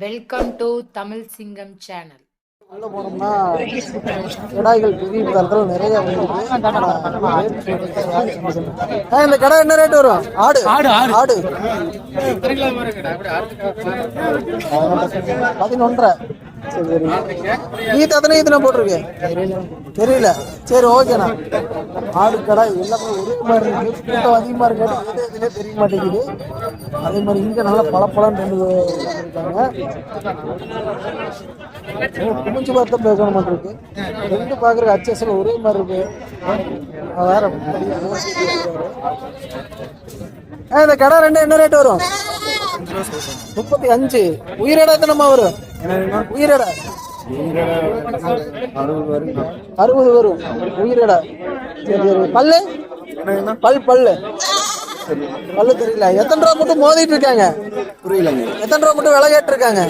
Welcome to Tamil சிங்கம் channel உள்ள போனோம்னா கடாய்கள் தரத்தில் நிறைய இந்த கடை என்ன ரேட் வரும்? ஆடு. ஆடு ஆடு. பதினொன்றரை. சரி சரி. ஈத்து எத்தனை ஈத்துனா போட்டிருக்கு? தெரியல. சரி ஓகேண்ணா ஆடு கடை எல்லாமே ஒரே மாதிரி இருக்கு. கூட்டம் அதிகமாக இருக்கு. எது தெரிய மாட்டேங்குது. அதே மாதிரி இங்கே நல்லா பழப்பழம் ரெண்டு இருக்காங்க. குமிஞ்சு பார்த்தா பேசணும் இருக்கு. ரெண்டு பார்க்குறக்கு அச்சஸில் ஒரே மாதிரி இருக்கு. வேற ஆ, இந்த கடை ரெண்டு என்ன ரேட் வரும்? முப்பத்தி அஞ்சு. உயிரிட எத்தனைமா வரும் உயிரிட. அறுபது வரும். உயிரிட. பல்லு? பல் பல்லு. பல்லு தெரியல. எத்தனை ரூபா மட்டும் மோதிட்டு இருக்காங்க? புரியலங்க. எத்தனை ரூபா மட்டும் விலை கேட்டு இருக்காங்க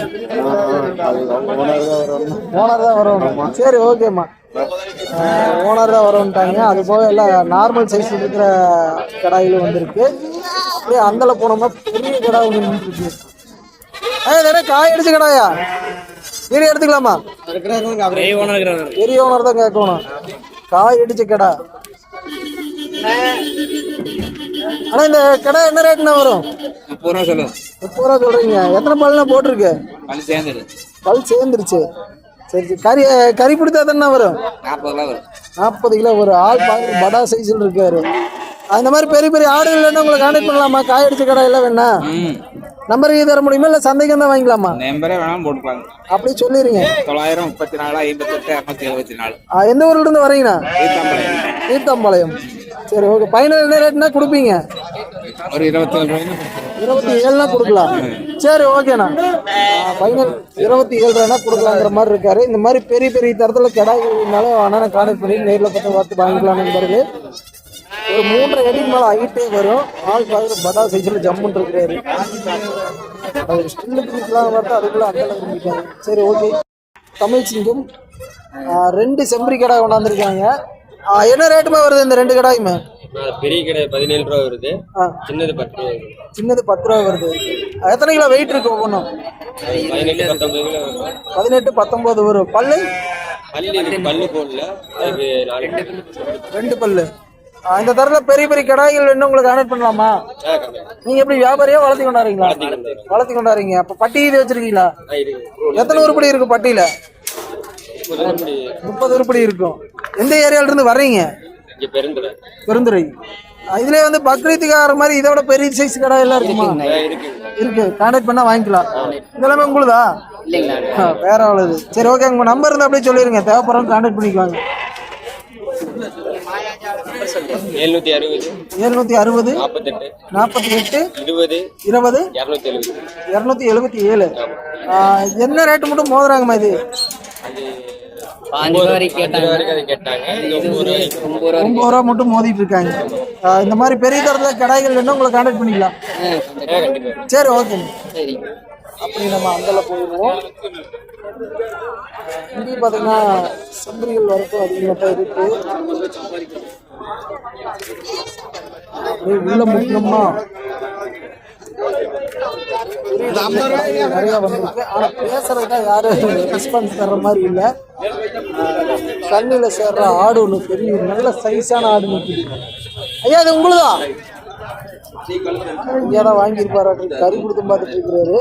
ஓனர் தான் வரணும் சரி ஓகேம்மா. ஓனர் தான் வரணுட்டாங்க அது போக எல்லாம் நார்மல் சைஸ் இருக்கிற கடாயிலும் வந்திருக்கு. அப்படியே அந்தல போனோம்னா பெரிய கடை ஒன்று நின்றுருக்கு ஏ காய் அடிச்ச கடாயா? வீடு எடுத்துக்கலாமா? பெரிய ஓனர் தான் கேட்கணும். காய் அடிச்ச கடை. ஆனா இந்த கடை என்ன ரேட்னா வரும்? முப்பது ரூபா சொல்லு முப்பது ரூபா சொல்றீங்க. எத்தனை பல்லாம் போட்டிருக்கு? பள்ளி சேர்ந்துரு பல் சேர்ந்துருச்சு. சரி சரி. கறி கறி பிடித்தா தானே வரும்? நாற்பது வரும். நாற்பது கிலோ ஒரு ஆள் பார்க்குற படா சைஸில் இருக்காரு. அந்த மாதிரி பெரிய பெரிய ஆடுகள் இல்லைன்னா உங்களை கான்டாக்ட் பண்ணலாமா? காய் அடிச்ச கடை எல்லாம் வேணா. நம்பர் தர முடியுமா இல்லை சந்தைக்கு தான் வாங்கிக்கலாமா? நம்பரே வேணாலும் போட்டுப்பாங்க அப்படி சொல்லிடுங்க தொள்ளாயிரம் முப்பத்தி நாலு ஐம்பத்தெட்டு இரநூத்தி எழுபத்தி நாலு எந்த ஊர்ல இருந்து வரீங்கண்ணா ஈத்தாம்பாளையம் சரி ஓகே ஃபைனல் என்ன ரேட்னா கொடுப்பீங்க? ஒரு இருபத்தேழு ரூபாய்னு இருபத்தி ஏழுனா கொடுக்கலாம். சரி ஓகேண்ணா ஃபைனல் இருபத்தி ஏழு ரூபாய்னா கொடுக்கலாங்கிற மாதிரி இருக்காரு. இந்த மாதிரி பெரிய பெரிய தரத்தில் கிடாய்கள்னால அண்ணனை கான்டாக்ட் பண்ணி நேரில் பார்த்து பார்த்து வாங்கிக்கலாம்னு பிறகு ஒரு மூன்றரை அடிக்கு மேலே ஹைட்டே வரும். ஆள் பார்க்குற படா சைஸில் ஜம்முன்னு இருக்கிறாரு. அவர் ஸ்டில்லு பிடிக்கலாம் பார்த்தா அதுக்குள்ள அந்த அளவுக்கு பிடிக்காது சரி ஓகே தமிழ் சிங்கம். ரெண்டு செம்பரி கடை கொண்டாந்துருக்காங்க. என்ன ரேட்டுமே வருது இந்த ரெண்டு கடாயுமே? பெரிய கடை பதினேழு ரூபா வருது. சின்னது பத்து ரூபா வருது. சின்னது பத்து ரூபா வருது. எத்தனை கிலோ வெயிட் இருக்கு ஒவ்வொன்றும்? பதினெட்டு பத்தொன்பது வரும். பல்லு? பல்லு பல்லு போடல. அதுக்கு ரெண்டு பல்லு. இந்த தரத்துல பெரிய பெரிய கடாய்கள் வேணும் உங்களுக்கு கனெக்ட் பண்ணலாமா. நீங்க எப்படி வியாபாரியா வளர்த்தி கொண்டாடுறீங்களா. வளர்த்தி கொண்டாடுறீங்க. அப்ப பட்டி இது வச்சிருக்கீங்களா? எத்தனை உருப்படி இருக்கு பட்டியில? முப்பது உருப்படி. இருக்கும். எந்த ஏரியால இருந்து வர்றீங்க? பெருந்துறை. இதுலயே வந்து பக்ரீத்துக்கார மாதிரி இதை விட பெரிய சைஸ் கடை எல்லாம் இருக்குமா? இருக்கு. கான்டாக்ட் பண்ணா வாங்கிக்கலாம். இதெல்லாமே உங்களுதா? வேற ஆளுது சரி ஓகே உங்க நம்பர் இருந்தா அப்படியே சொல்லிருங்க. தேவைப்படுறவங்க கான்டாக்ட் பண்ணிக்குவாங்க. எழுநூத்தி அறுபது எழுநூத்தி அறுபது நாற்பத்தெட்டு நாற்பத்தி எட்டு இருபது இருபது இரநூத்தி எழுபது. இரநூத்தி எழுபத்தி ஏழு. என்ன ரேட்டு மட்டும் மோதுறாங்கம்மா இது? ஒன்பது ரூபா மட்டும் மோதிட்டு இருக்காங்க. இந்த மாதிரி பெரிய தரத்துல கடைகள் வேணும் உங்களை கான்டாக்ட் பண்ணிக்கலாம். சரி ஓகே சரி. அப்படி நம்ம அங்கெல்லாம் போயிடுவோம். பார்த்தீங்கன்னா செம்பரிகள் வரப்பும் அதிகமாக தான் இருக்கு. அப்படியே உள்ள முக்கியமா நிறைய வந்திருக்கு. ஆனா பேசுறதுக்கு யாரும் ரெஸ்பான்ஸ் தர்ற மாதிரி இல்லை. கண்ணில சேர்ற ஆடு ஒன்று பெரிய நல்ல சைஸான ஆடு நிற்குது ஐயா அது உங்களுதா? ஐயா தான் வாங்கியிருப்பாரு. கறி கொடுத்து பார்த்துட்டு இருக்கிறாரு.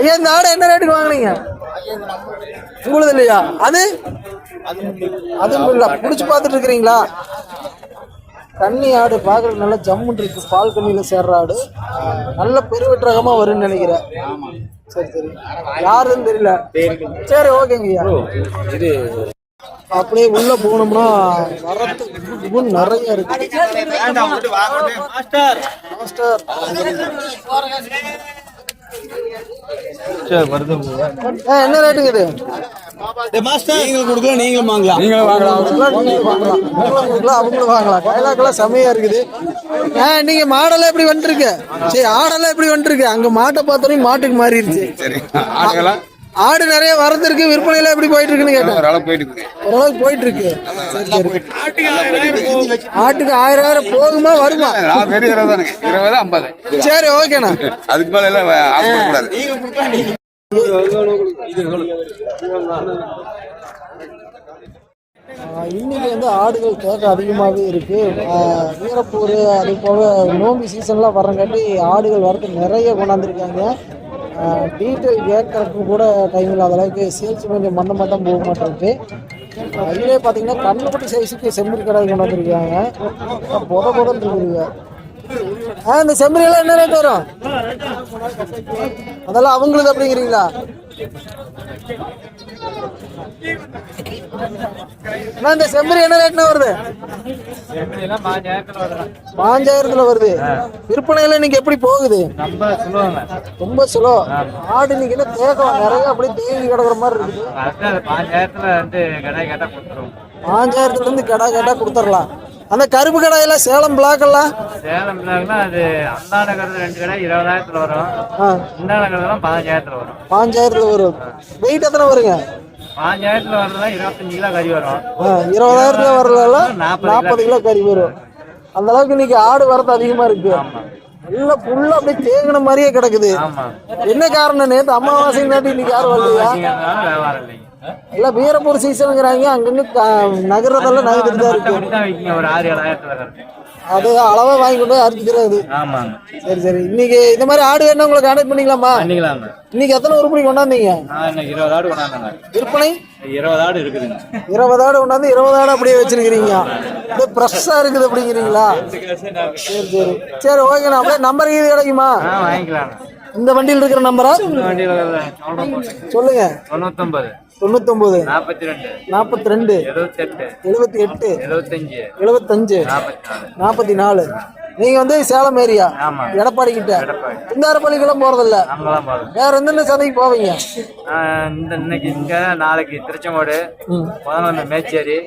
ஐயா இந்த ஆடை என்ன ரேட்டுக்கு வாங்குனீங்க? உங்களுது இல்லையா? அது? அதுவும் இல்ல. புடிச்சு பார்த்துட்டு இருக்கிறீங்களா? கன்னி ஆடு பார்க்கறதுக்கு நல்லா ஜம்முன்னு இருக்கு. பால் கண்ணியில சேர்ற ஆடு. நல்ல பெருவெட்டு ரகமா வரும்னு நினைக்கிறேன். சரி சரி. யாருன்னு தெரியல. சரி ஓகேங்க ஐயா. இது அப்படியே உள்ள போனோம்னா வரத்து நிறைய இருக்கு. மாஸ்டர் ஏ, என்ன ரேட்டுங்க இது? நீங்களும் கொடுக்கலாம் நீங்களும் வாங்கலாம். நீங்களும் நீங்களும் வாங்கலாம். அவங்களும் கொடுக்கலாம், அவங்களும் வாங்கலாம். கைலாக்கெல்லாம் செமையா இருக்குது. ஆ நீங்க மாடெல்லாம் எப்படி வந்துருக்கு. சரி ஆடெல்லாம் எப்படி வந்துருக்கு. அங்க மாட்டை பார்த்தோன்னே மாட்டுக்கு மாறிடுச்சு சரி ஆடுகளா ஆடு நிறைய வரது இருக்கு விற்பனையில எப்படி போயிட்டு இருக்குன்னு கேட்டேன். ஓரளவு போயிட்டு இருக்கு ஓரளவுக்கு போயிட்டு இருக்கு. ஆட்டுக்கு ஆயிரம் ஆயிரம் போகுமா வருமா? இருபது ஐம்பது. சரி ஓகேண்ணா. அதுக்கு மேல இன்னைக்கு வந்து ஆடுகள் கேட்க அதிகமாகவே இருக்கு. வீரப்பூர் அது போக நோம்பி சீசன்லாம் வரங்காட்டி ஆடுகள் வரது நிறைய கொண்டாந்துருக்காங்க. டீட்டெயில் கேட்கறதுக்கு கூட டைம் இல்லாத அளவுக்கு சேல்ஸ் கொஞ்சம் மந்தமாக தான் போக மாட்டேங்குது. அதுலேயே பார்த்தீங்கன்னா கண்ணுக்குட்டி சைஸுக்கு செம்மறி கடை கொண்டாந்துருக்காங்க புத பொதன்னு இருக்குதுங்க. ஆ இந்த செம்மறியெல்லாம் என்ன ரேட் வரும்? அதெல்லாம் அவங்களுக்கு அப்படிங்கிறீங்களா? இந்த செம்மறி என்ன ரேட்னா வருது? பாஞ்சாயிரத்துல வருது. விற்பனையில இன்னைக்கு எப்படி போகுது? ரொம்ப ஸ்லோ ஆடு இன்னைக்கு என்ன தேக்கம்? நிறைய அப்படியே தேங்கி கிடக்குற மாதிரி இருக்குது பாஞ்சாயிரத்துல வந்து கடை கேட்டா கொடுத்துருவோம் பாஞ்சாயிரத்துல இருந்து கடை கேட்டா கொடுத்துடலாம் அந்த கருப்பு கடையெல்லாம் சேலம் பிளாக் எல்லாம்? சேலம் பிள்ளைங்கன்னா அது அண்ணா நகரத்துல ரெண்டு கடை இருபதாயிரத்துல வரும். இந்த நகரத்துல பதினஞ்சாயிரத்துல வரும். பாஞ்சாயிரத்துல வரும். வெயிட் எத்தனை வருங்க? பாஞ்சாயிரத்துல வரதுனா இருபத்தஞ்சு கிலோ கறி வரும். இருபதாயிரத்துல வரலாம் நாற்பது கிலோ கறி வரும். அந்த அளவுக்கு இன்னைக்கு ஆடு வரது அதிகமா இருக்கு. எல்லாம் ஃபுல்லா அப்படியே தேங்கின மாதிரியே கிடக்குது. என்ன காரணம் நேத்து அமாவாசை நாட்டி இன்னைக்கு யாரும் வரலையா? எல்லாம் வீரப்பூர் சீசனுங்கிறாங்க. அங்கங்க நகர்றதெல்லாம் நகர்ந்துட்டு தான் இருக்கு. ஒரு ஆறு ஏழாயிரத்துல அது அளவா வாங்கி கொண்டு போய் அறுத்துக்கிறது ஆமாங்க. சரி சரி. இன்னைக்கு இந்த மாதிரி ஆடு வேணும் உங்களை கான்டாக்ட் பண்ணிக்கலாமா? பண்ணிக்கலாங்க. இன்னைக்கு எத்தனை உருப்படி கொண்டாந்தீங்க? இருபது ஆடு கொண்டாந்தாங்க. விற்பனை? இருபது ஆடு இருக்குதுங்க. இருபது ஆடு கொண்டாந்து இருபது ஆடு அப்படியே வச்சிருக்கிறீங்க. இது ஃப்ரெஷ்ஷா இருக்குது அப்படிங்கிறீங்களா? சரி சரி. சரி ஓகேண்ணா அப்படியே நம்பர் இது கிடைக்குமா? ஆ வாங்கிக்கலாங்க. இந்த வண்டியில் இருக்கிற நம்பரா? சொல்லுங்க. தொண்ணூத்தொன்பது. தொண்ணூத்தொன்பது. நாற்பத்தி ரெண்டு நாற்பத்தி ரெண்டு எழுபத்தி எட்டு. எழுபத்தஞ்சு எழுபத்தஞ்சு நாற்பத்தி நாலு. நீங்க வந்து சேலம் ஏரியா. எடப்பாடி கிட்ட. எடப்பாடி. குந்தாரப்பள்ளிக்கெல்லாம் போறதில்ல. வேற எந்தெந்த சந்தைக்கு போவீங்க? இந்த இன்னைக்கு இங்க நாளைக்கு திருச்செங்கோடு மேச்சேரி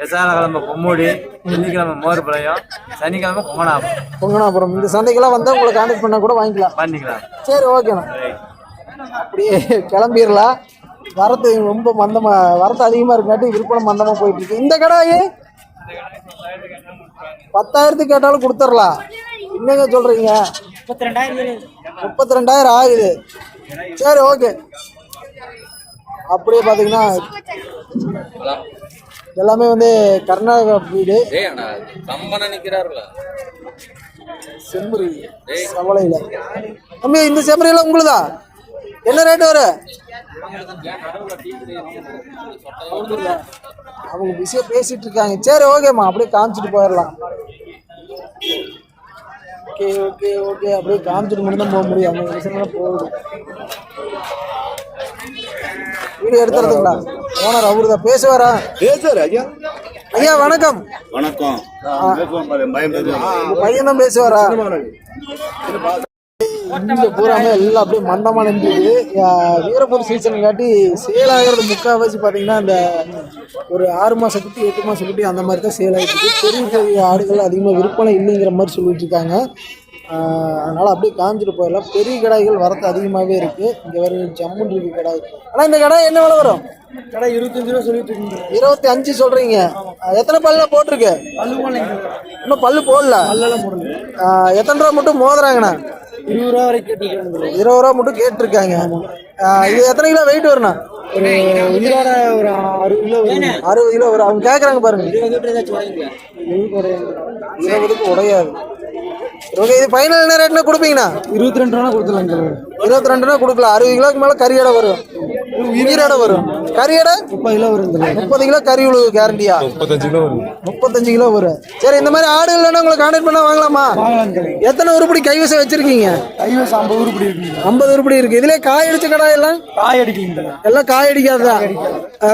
விசாலக்கிழமை பொம்முடி வெள்ளிக்கிழமை மோர்பாளையம் சனிக்கிழமை குமனாபம் பொங்கனாபுரம் இந்த சந்தைக்கெல்லாம் வந்தா உங்களை கான்டாக்ட் பண்ணா கூட வாங்கிக்கலாம். பண்ணிக்கலாம் சரி ஓகேண்ணா அப்படியே கிளம்பிடலாம் வரத்து ரொம்ப மந்தமா வரத்து அதிகமா இருக்காட்டி விற்பனை மந்தமா போயிட்டு இருக்கு இந்த கடாயி பத்தாயிரத்துக்கு கேட்டாலும் கொடுத்துடலாம். என்னங்க சொல்றீங்க? முப்பத்தி ரெண்டாயிரம் ஆகுது. சரி ஓகே அப்படியே பார்த்தீங்கன்னா எல்லாமே வந்து கர்நாடகா வீடு. கம்பன நிக்கிறாருல. செம்பரி தம்பி இந்த செம்பரி எல்லாம் உங்களுதா? என்ன ரேட் வரும் அவங்க பிஸியா பேசிட்டு இருக்காங்க. சரி ஓகேம்மா அப்படியே காமிச்சிட்டு போயிடலாம். ஓகே ஓகே ஓகே அப்படியே காமிச்சிட்டு மட்டும் போக முடியும். அவங்க போகுது வீடியோ எடுத்துறதுங்களா ஓனர் அவரு தான் பேசுவாரா? பேசுவாரு ஐயா. ஐயா வணக்கம். வணக்கம். பையன் தான் பேசுவாரா? பூராமே எல்லாம் அப்படியே மந்தமா நின்றுது. வீரப்பூர் சீசன் காட்டி சேல் ஆகிறது முக்கால்வாசி பார்த்தீங்கன்னா இந்த ஒரு ஆறு குட்டி எட்டு மாசம் குட்டி அந்த மாதிரி தான் சேல் ஆகிட்டு பெரிய பெரிய ஆடுகள் அதிகமாக விற்பனை இல்லைங்கிற மாதிரி சொல்லிட்டு இருக்காங்க. அதனால அப்படியே காமிச்சிட்டு போயிடலாம். பெரிய கடாய்கள் வரத்து அதிகமாகவே இருக்கு. இங்க வேற ஜம்முன் இருக்கு கடாய். ஆனா இந்த கடாய் என்ன விலை வரும்? கடை இருபத்தஞ்சு ரூபா சொல்லிட்டு இருக்கீங்க இருபத்தி அஞ்சு சொல்றீங்க. ஆஹ் எத்தனை பல்ல போட்டிருக்கு? இன்னும் பல்லு போடல. எத்தனை ரூபா மட்டும் மோதுறாங்கண்ணா? இருபது ரூபா வரைக்கும் கேட்டிருக்காங்க இருபது ரூபா மட்டும் கேட்டிருக்காங்க. இது எத்தனை கிலோ வெயிட் வரும்ண்ணா? ஒரு உயிரோட ஒரு அறுபது கிலோ அறுபது கிலோ வரும். அவங்க கேட்குறாங்க பாருங்க. இருபதுக்கு உடையாது. ஓகே இது ஃபைனல் என்ன ரேட்னா கொடுப்பீங்கண்ணா? இருபத்தி ரெண்டு ரூபா கொடுத்துலாம் இருபத்தி ரெண்டு ரூபா கொடுக்கலாம். அறுபது கிலோக்கு மேலே கறி எடை வரும். உயிரோட வரும். கறி எடை முப்பது கிலோ வரும் முப்பது கிலோ கறி உழவு கேரண்டியா முப்பத்தஞ்சு கிலோ வரும். முப்பத்தஞ்சு கிலோ வரும். சரி இந்த மாதிரி ஆடு இல்லைன்னா உங்களை கான்டாக்ட் பண்ணா வாங்கலாமா? எத்தனை உருப்படி கைவசம் வச்சிருக்கீங்க? கைவசம் ஐம்பது உருப்படி இருக்கு ஐம்பது உருப்படி இருக்கு. இதுல காய் அடிச்ச கடை எல்லாம்? காய் அடிக்கீங்க எல்லாம் காய் அடிக்காததான்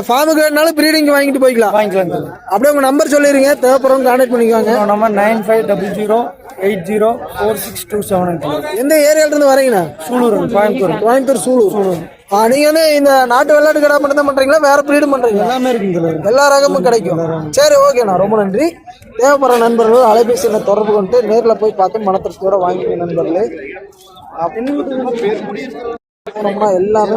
ஃபார்முக்கு வேணாலும் பிரீடிங் வாங்கிட்டு போய்க்கலாம். வாங்கிக்கலாம் அப்படியே உங்க நம்பர் சொல்லிருங்க. தேவைப்படுறவங்க கான்டாக்ட் பண்ணிக்கோங்க. Number nine five double zero eight zero four six two seven எந்த ஏரியால இருந்து வரீங்கண்ணா சூலூர் கோயம்புத்தூர். கோயம்புத்தூர் சூலூர். ஆ, நீங்க வந்து இந்த நாட்டு வெள்ளாட்டு கடை மட்டும் தான் பண்றீங்களா? வேற பிரீடும் பண்றீங்களா? எல்லாமே இருக்குங்க. எல்லா ரகமும் கிடைக்கும். சரி ஓகேண்ணா. ரொம்ப நன்றி. தேவைப்படுற நண்பர்கள் அலைபேசி எண்ணை தொடர்பு கொண்டு நேரில் போய் பார்த்து மனத்திற்கோட வாங்கிக்க நண்பர்களே. அப்ப- போனோம்னா எல்லாமே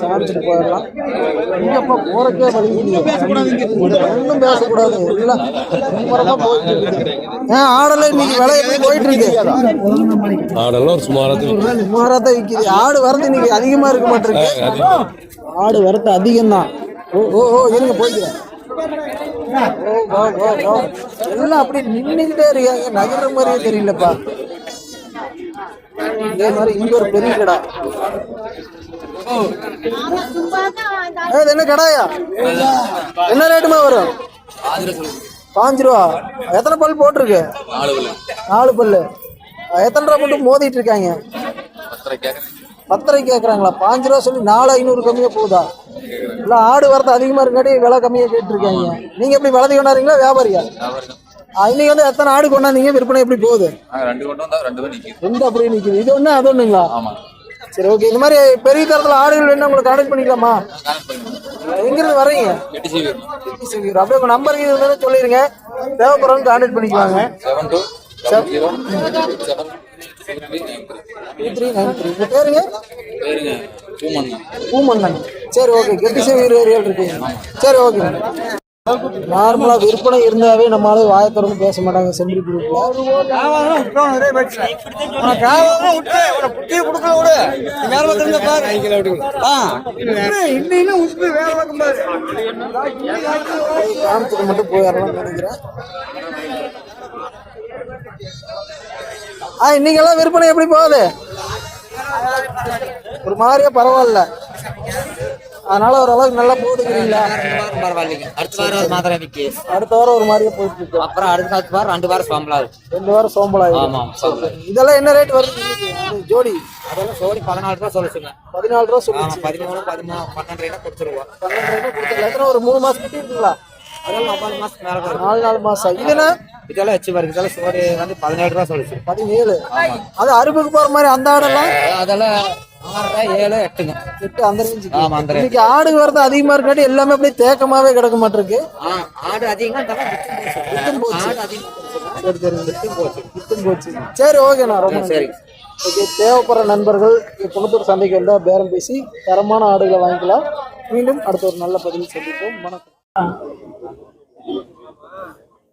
சாமிச்சிட்டு போயிடலாம். இங்கப்பா போறக்கே வழி ஒன்றும் பேசக்கூடாது எல்லாம் மும்மரமா போயிட்டு இருக்குது. ஏன் ஆடல இன்னைக்கு விலை எப்படி போயிட்டு இருக்கு? ஆடெல்லாம் சுமாராக தான் விக்குது. ஆடு வரது இன்னைக்கு அதிகமா இருக்க மாட்டிருக்கு. ஆடு வரது அதிகம் தான் ஓ ஓ ஓ இருங்க போய்க்கிறேன். எல்லாம் அப்படியே நின்னுக்கிட்டே இருக்காங்க. நகர்ற மாதிரியே தெரியலப்பா. இதே மாதிரி இங்க ஒரு பெரிய கடை. இது என்ன கடாயா? என்ன ரேட்டுமா வரும்? பாஞ்சு ரூபா. எத்தனை பல் போட்டிருக்கு? நாலு பல்லு. எத்தனை ரூபா மட்டும் மோதிட்டு இருக்காங்க? பத்தரை கேட்குறாங்களா பாஞ்சு ரூபா சொல்லி நாலு ஐநூறு கம்மியாக போகுதா? இல்லை ஆடு வரது அதிகமாக இருக்காட்டி விலை கம்மியாக கேட்டிருக்காங்க. நீங்கள் எப்படி வளர்த்தி கொண்டாடுறீங்களா வியாபாரியா? இன்னைக்கு வந்து எத்தனை ஆடு கொண்டாந்தீங்க? விற்பனை எப்படி போகுது? ரெண்டு அப்படியே நிற்குது இது ஒன்று அது ஒன்றுங்களா ஆமாம் சரி ஓகே இந்த மாதிரி பெரிய தரத்தில் ஆடுகள் வேணும் உங்களுக்கு கான்டாக்ட் பண்ணிக்கலாமா? எங்கிருந்து சரி, அப்படியே உங்கள் நம்பர் இது சொல்லிடுங்க தேவைப்படுறவங்க கான்டாக்ட் பண்ணிக்குவாங்க. Seven two seven two three nine three உங்கள் பேருங்க பேருங்க சரி ஓகே கெட்டிசே வீடு ஏரியாவில் இருக்கீங்க சரி ஓகே நார்மலா விற்பனை இருந்தாவே நம்ம வாய திறந்து பேச மாட்டாங்க செம்பி குரூப்ல காரணத்துக்கு மட்டும் போயிடலாம் நினைக்கிறேன் ஆ இன்னைக்கெல்லாம் விற்பனை எப்படி போகுது? ஒரு மாதிரியா பரவாயில்ல. அதனால ஓரளவுக்கு நல்லா போட்டுக்கிறீங்களா? பரவாயில்லைங்க அடுத்த வாரம் ஒரு மாத்திரை நிக்கி அடுத்த வாரம் ஒரு மாதிரியா போயிட்டு அப்புறம் அடுத்த அடுத்த வாரம் ரெண்டு வாரம் சோம்பலாது ரெண்டு வாரம் சோம்பலாய் ஆமா சோம்பலா இதெல்லாம் என்ன ரேட் வருது ஜோடி? அதெல்லாம் சோடி பதினாலு ரூபா சொல்லுச்சுங்க பதினாலு ரூபா சொல்லுச்சு. பதிமூணு பதிமூணு பன்னெண்டு ரூபா கொடுத்துருவோம். பன்னெண்டு ரூபா கொடுத்தல எத்தனை ஒரு மூணு மாசம் இருக்குங்களா நாலு நாலு மாசம் இதுனா இதெல்லாம் இதெல்லாம் சோடி வந்து பதினேழு ரூபா சொல்லுச்சு. பதினேழு? அது அறுப்புக்கு போற மாதிரி அந்த ஆடெல்லாம்? அதெல்லாம் ஆறு ரூபா, ஏழு எட்டுங்க. எட்டு அந்த ஆமா அந்த. இன்னைக்கு ஆடு வரது அதிகமா இருக்காட்டி எல்லாமே அப்படியே தேக்கமாவே கிடக்க மாட்டிருக்கு. ஆடு அதிகமா. ஆடு அதிகமா சரி சரி. வித்தும் போச்சு. வித்தும் போச்சு. சரி ஓகேண்ணா ரொம்ப. சரி ஓகே தேவைப்படுற நண்பர்கள் புகத்தூர் சந்தைக்கு வந்தால் பேரம் பேசி தரமான ஆடுகளை வாங்கிக்கலாம். மீண்டும் அடுத்த ஒரு நல்ல பதிவில் சந்திப்போம். வணக்கம்.